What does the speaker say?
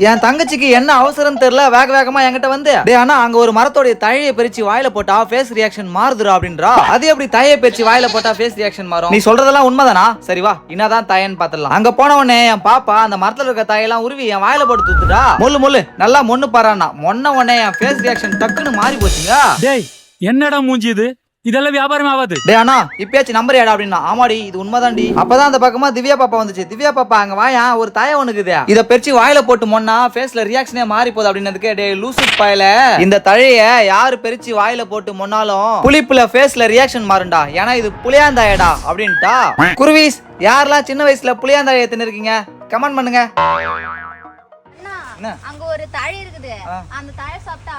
என் தங்கச்சிக்கு என்ன அவசரம் தெரியல? வேக வேகமா என்கிட்ட வந்து டேய் அண்ணா அங்க ஒரு மரத்தோடைய தழையை பிரிச்சு வாயில போட்டா ஃபேஸ் ரியாக்ஷன் மாறுதுடா அப்படின்றா. அது எப்படி தழையை பிரிச்சு வாயில போட்டா ஃபேஸ் ரியாக்ஷன் மாறும்? நீ சொல்றதெல்லாம் உண்மைதானா? சரி வா. என்னதான் தயன்னு பாத்துடலாம் அங்க போன உடனே என் பாப்பா அந்த மரத்துல இருக்க தயெல்லாம் உருவி என் வாயில போட்டு தூத்துட்டா. முள்ளு முள்ளு நல்லா மொன்னு பாறானா மொன்ன உடனே என் ஃபேஸ் ரியாக்ஷன் டக்குன்னு மாறி போச்சுங்க டேய் என்னடா மூஞ்சி இது? இதெல்லாம் வியாபாரம் ஆகாது. டே அண்ணா இப்பயாச்சும் நம்பர் ஏடா அப்படின்னா ஆமாடி இது உண்மைதான்டி. அப்பதான் அந்த பக்கமா திவ்யா பாப்பா வந்துச்சு. திவ்யா பாப்பா அங்க வாயா ஒரு தாய ஒண்ணுக்குது இத பெருச்சு வாயில போட்டு மொன்னா ஃபேஸ்ல ரியாக்ஷனே மாறி போகுது அப்படின்னதுக்கு டே லூசு பாயல இந்த தழைய யாரு பெருச்சு வாயில போட்டு மொன்னாலும் புளிப்புல ஃபேஸ்ல ரியாக்ஷன் மாறும்டா. ஏன்னா இது புளியாந்தாயடா அப்படின்ட்டா. குருவிஸ் யாரெல்லாம் சின்ன வயசுல புளியாந்தாய இருக்கீங்க கமெண்ட் பண்ணுங்க? அங்க ஒரு தழை இருக்குது. அந்த தழை சாப்பிட்டா